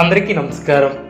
అందరికీ నమస్కారం.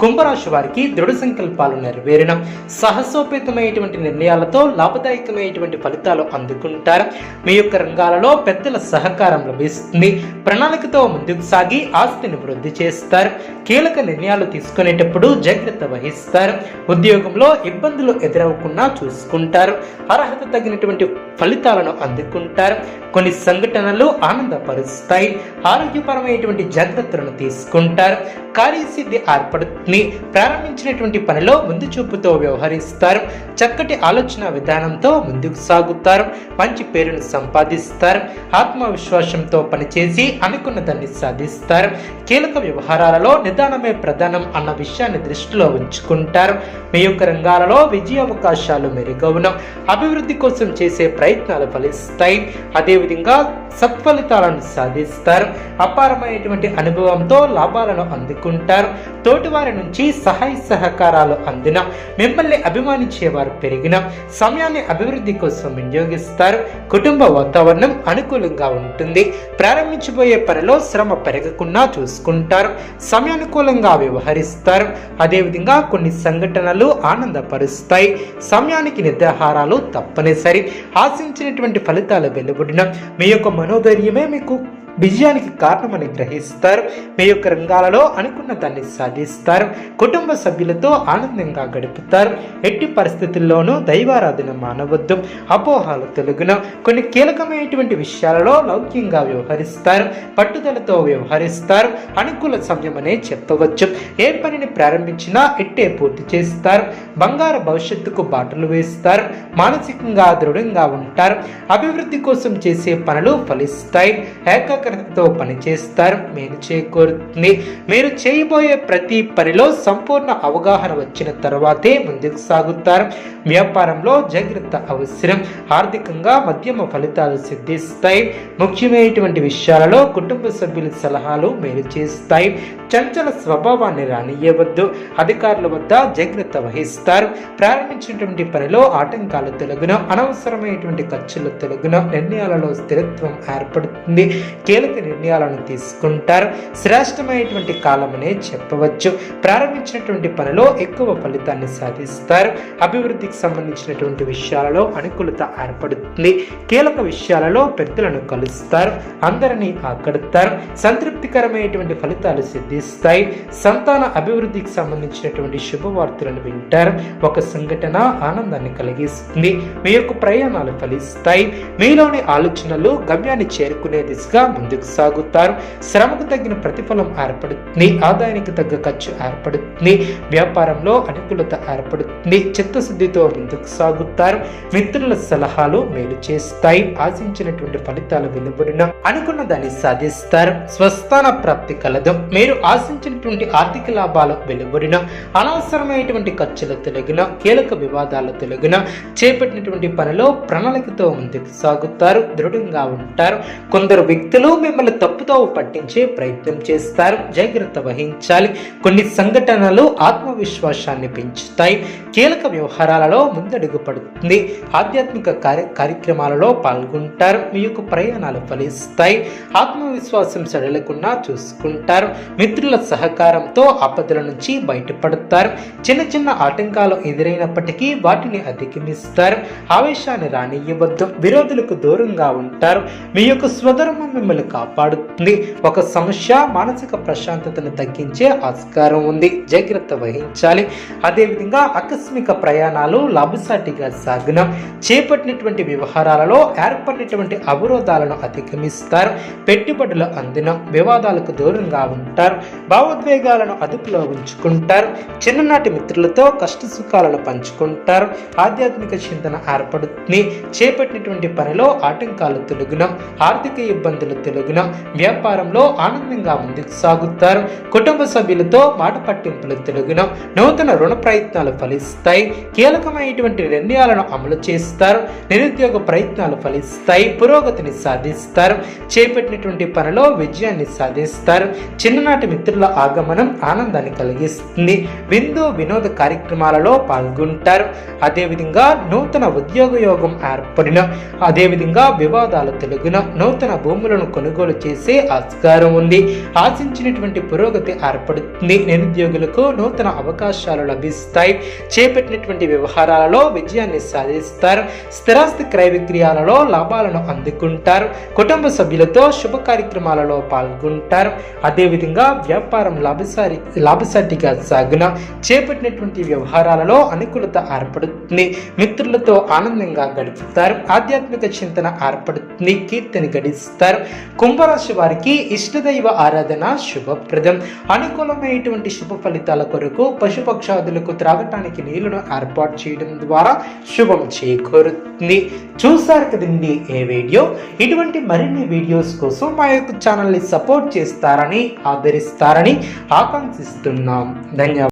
కుంభరాశి వారికి దృఢ సంకల్పాలు నెరవేరిన. సాహసోపేతమైనటువంటి నిర్ణయాలతో లాభదాయకమైనటువంటి ఫలితాలు అందుకుంటారు. మీ యొక్క రంగాలలో పెద్దల సహకారం లభిస్తుంది. ప్రణాళికతో ముందుకు సాగి ఆస్తిని వృద్ధి చేస్తారు. కీలక నిర్ణయాలు తీసుకునేటప్పుడు జాగ్రత్త వహిస్తారు. ఉద్యోగంలో ఇబ్బందులు ఎదురవకుండా చూసుకుంటారు. అర్హత తగినటువంటి ఫలితాలను అందుకుంటారు. కొన్ని సంఘటనలు ఆనందపరుస్తాయి. ఆరోగ్యపరమైనటువంటి జాగ్రత్తలను తీసుకుంటారు. కార్యసిద్ధి ఏర్పడుతుంది. ప్రారంభించినటువంటి పనిలో ముందు చూపుతో వ్యవహరిస్తారు. చక్కటి ఆలోచన విధానంతో ముందుకు సాగుతారు. మంచి పేరును సంపాదిస్తారు. ఆత్మవిశ్వాసంతో పనిచేసి అనుకున్న దాన్ని సాధిస్తారు. కీలక వ్యవహారాలలో నిదానమే ప్రధానం అన్న విషయాన్ని దృష్టిలో ఉంచుకుంటారు. మీ యొక్క రంగాలలో విజయ అవకాశాలు మెరుగవును. అభివృద్ధి కోసం చేసే ప్రయత్నాలు ఫలిస్తాయి. అదేవిధంగా సత్ఫలితాలను సాధిస్తారు. అపారమైనటువంటి అనుభవంతో లాభాలను అందుకుంటారు. తోటివారి నుంచి సహాయ సహకారాలు అందిన మిమ్మల్ని అభిమానించేవారు పెరిగిన సమయాన్ని అభివృద్ధి కోసం వినియోగిస్తారు. కుటుంబ వాతావరణం అనుకూలంగా ఉంటుంది. ప్రారంభించబోయే పనిలో శ్రమ పెరగకుండా చూసుకుంటారు. సమయానుకూలంగా వ్యవహరిస్తారు. అదేవిధంగా కొన్ని సంఘటనలు ఆనందపరుస్తాయి. సమయానికి నిద్రాహారాలు తప్పనిసరి. ఆశించినటువంటి ఫలితాలు వెలువడిన మీ యొక్క మనోధైర్యమే మీకు విజయానికి కారణమని గ్రహిస్తారు. మీ యొక్క రంగాలలో అనుకున్న దాన్ని సాధిస్తారు. కుటుంబ సభ్యులతో ఆనందంగా గడుపుతారు. ఎట్టి పరిస్థితుల్లోనూ దైవారాధన మానవద్దు. అపోహాలు తొలగిన. కొన్ని కీలకమైనటువంటి విషయాలలో లౌక్యంగా వ్యవహరిస్తారు. పట్టుదలతో వ్యవహరిస్తారు. అనుకూల సమయమనే చెప్పవచ్చు. ఏ పనిని ప్రారంభించినా ఎట్టే పూర్తి చేస్తారు. బంగారు భవిష్యత్తుకు బాటలు వేస్తారు. మానసికంగా దృఢంగా ఉంటారు. అభివృద్ధి కోసం చేసే పనులు ఫలిస్తాయి. ఏకాగ్రతతో పనిచేస్తారు. మేలు చేకూరుతుంది. మీరు చేయబోయే ప్రతి పనిలో సంపూర్ణ అవగాహన వచ్చిన తర్వాతే ముందుకు సాగుతారు. వ్యాపారంలో జాగ్రత్త అవసరం. ఆర్థికంగా మధ్యమ ఫలితాలు సిద్ధిస్తాయి. ముఖ్యమైనటువంటి విషయాలలో కుటుంబ సభ్యుల సలహాలు మేలు చేస్తాయి. చంచల స్వభావాన్ని రానియవద్దు అధికారుల వద్ద జాగ్రత్త వహిస్తారు. ప్రారంభించినటువంటి పనిలో ఆటంకాలు తొలగున అనవసరమైనటువంటి ఖర్చులు తొలగున నిర్ణయాలలో స్థిరత్వం ఏర్పడుతుంది. కీలక నిర్ణయాలను తీసుకుంటారు. శ్రేష్టమైనటువంటి కాలమనే చెప్పవచ్చు. ప్రారంభించినటువంటి పనిలో ఎక్కువ ఫలితాన్ని సాధిస్తారు. అభివృద్ధికి సంబంధించినటువంటి విషయాలలో అనుకూలత ఏర్పడుతుంది. కీలక విషయాలలో పెద్దలను కలుస్తారు. అందరినీ ఆకడతారు. సంతృప్తికరమైనటువంటి ఫలితాలు సిద్ధి సిద్ధిస్తాయి సంతాన అభివృద్ధికి సంబంధించినటువంటి శుభవార్తలను వింటారు. ఒక సంఘటన ఆనందాన్ని కలిగిస్తుంది. మీ యొక్క ప్రయాణాలు ఫలిస్తాయి. మీలోని ఆలోచనలు గమ్యాన్ని చేరుకునే దిశగా ముందుకు సాగుతారు. శ్రమకు తగిన ప్రతిఫలం ఏర్పడుతుంది. ఆదాయానికి తగ్గ ఖర్చు ఏర్పడుతుంది. వ్యాపారంలో అనుకూలత ఏర్పడుతుంది. చిత్తశుద్ధితో ముందుకు సాగుతారు. మిత్రుల సలహాలు మేలు చేస్తాయి. ఆశించినటువంటి ఫలితాలు వెలువడిన. అనుకున్న దాన్ని సాధిస్తారు. స్వస్థాన ప్రాప్తి కలదు. మీరు ఆశించినటువంటి ఆర్థిక లాభాలు వెలువడిన అనవసరమైనటువంటి ఖర్చులు తొలగిన కీలక వివాదాలు తొలగిన చేపట్టినటువంటి పనిలో ప్రణాళికతో ముందుకు సాగుతారు దృఢంగా ఉంటారు. కొందరు వ్యక్తులు మిమ్మల్ని తప్పుతో పట్టించే ప్రయత్నం చేస్తారు. జాగ్రత్త వహించాలి. కొన్ని సంఘటనలు ఆత్మవిశ్వాసాన్ని పెంచుతాయి. కీలక వ్యవహారాలలో ముందడుగు పడుతుంది. ఆధ్యాత్మిక కార్య కార్యక్రమాలలో పాల్గొంటారు. మీ యొక్క ప్రయాణాలు ఫలిస్తాయి. ఆత్మవిశ్వాసం సడలకుండా చూసుకుంటారు. మిత్రుల సహకారంతో ఆపదల నుంచి బయటపడతారు. చిన్న చిన్న ఆటంకాలు ఎదురైనప్పటికీ వాటిని అధిగమిస్తారు. ఆవేశాన్ని రానియవద్దు. విరోధులకు దూరంగా ఉంటారు. మీ యొక్క స్వధర్మం మిమ్మల్ని కాపాడుతుంది. ఒక సమస్య మానసిక ప్రశాంతతను తగ్గించే ఆస్కారం ఉంది. జాగ్రత్త వహించాలి. అదేవిధంగా ఆకస్మిక ప్రయాణాలు లాభసాటిగా సాగిన. చేపట్టినటువంటి వ్యవహారాలలో ఏర్పడినటువంటి అవరోధాలను అధిగమిస్తారు. పెట్టుబడులు అందిన వివాదాలకు దూరంగా ఉంటారు. భావోద్వేగాలను అదుపులో ఉంచుకుంటారు. చిన్ననాటి మిత్రులతో కష్ట సుఖాలను పంచుకుంటారు. ఆధ్యాత్మిక చింతన ఏర్పడుతుంది. చేపట్టినటువంటి పనిలో ఆటంకాలు తొలగున. ఆర్థిక ఇబ్బందులు తొలగున. వ్యాపారంలో ఆనందంగా ముందుకు సాగుతారు. కుటుంబ సభ్యులతో మాట పట్టింపులు తొలగున. నూతన రుణ ప్రయత్నాలు ఫలిస్తాయి. కీలకమైనటువంటి నిర్ణయాలను అమలు చేస్తారు. నిరుద్యోగ ప్రయత్నాలు ఫలిస్తాయి. పురోగతిని సాధిస్తారు. చేపట్టినటువంటి పనిలో విజయాన్ని సాధిస్తారు. చిన్ననాటి మిత్రుల ఆగమనం ఆనందాన్ని కలిగిస్తుంది. విందు వినోద కార్యక్రమాలలో పాల్గొంటారు. అదేవిధంగా నూతన ఉద్యోగ యోగం ఏర్పడిన అదేవిధంగా వివాదాలు తెలుగున నూతన భూములను కొనుగోలు చేసే ఆస్కారం ఉంది. ఆశించినటువంటి పురోగతి ఏర్పడుతుంది. నిరుద్యోగులకు నూతన అవకాశాలు లభిస్తాయి. చేపట్టినటువంటి వ్యవహారాలలో విజయాన్ని సాధిస్తారు. స్థిరాస్తి క్రయ విక్రయాలలో లాభాలను అందుకుంటారు. కుటుంబ సభ్యులతో శుభ కార్యక్రమాలలో పాల్గొంటారు. అదేవిధంగా వ్యాపారం లాభసారి లాభసాటిగా సాగున చేపట్టినటువంటి వ్యవహారాలలో అనుకూలత ఏర్పడుతుంది. మిత్రులతో ఆనందంగా గడుపుతారు. ఆధ్యాత్మిక చింతన ఏర్పడుతుంది. కీర్తిని గడిస్తారు. కుంభరాశి వారికి ఇష్టదైవ ఆరాధన శుభప్రదం. అనుకూలమైనటువంటి శుభ ఫలితాల కొరకు పశుపక్షాదులకు త్రాగటానికి నీళ్ళను ఏర్పాటు చేయడం ద్వారా శుభం చేకూరుతుంది. చూసారు కదండి ఏ వీడియో? ఇటువంటి మరిన్ని వీడియోస్ కోసం మా యొక్క ఛానల్ని సపోర్ట్ చేస్తారని చేస్తారని ఆకాంక్షిస్తున్నాం. ధన్యవాదాలు.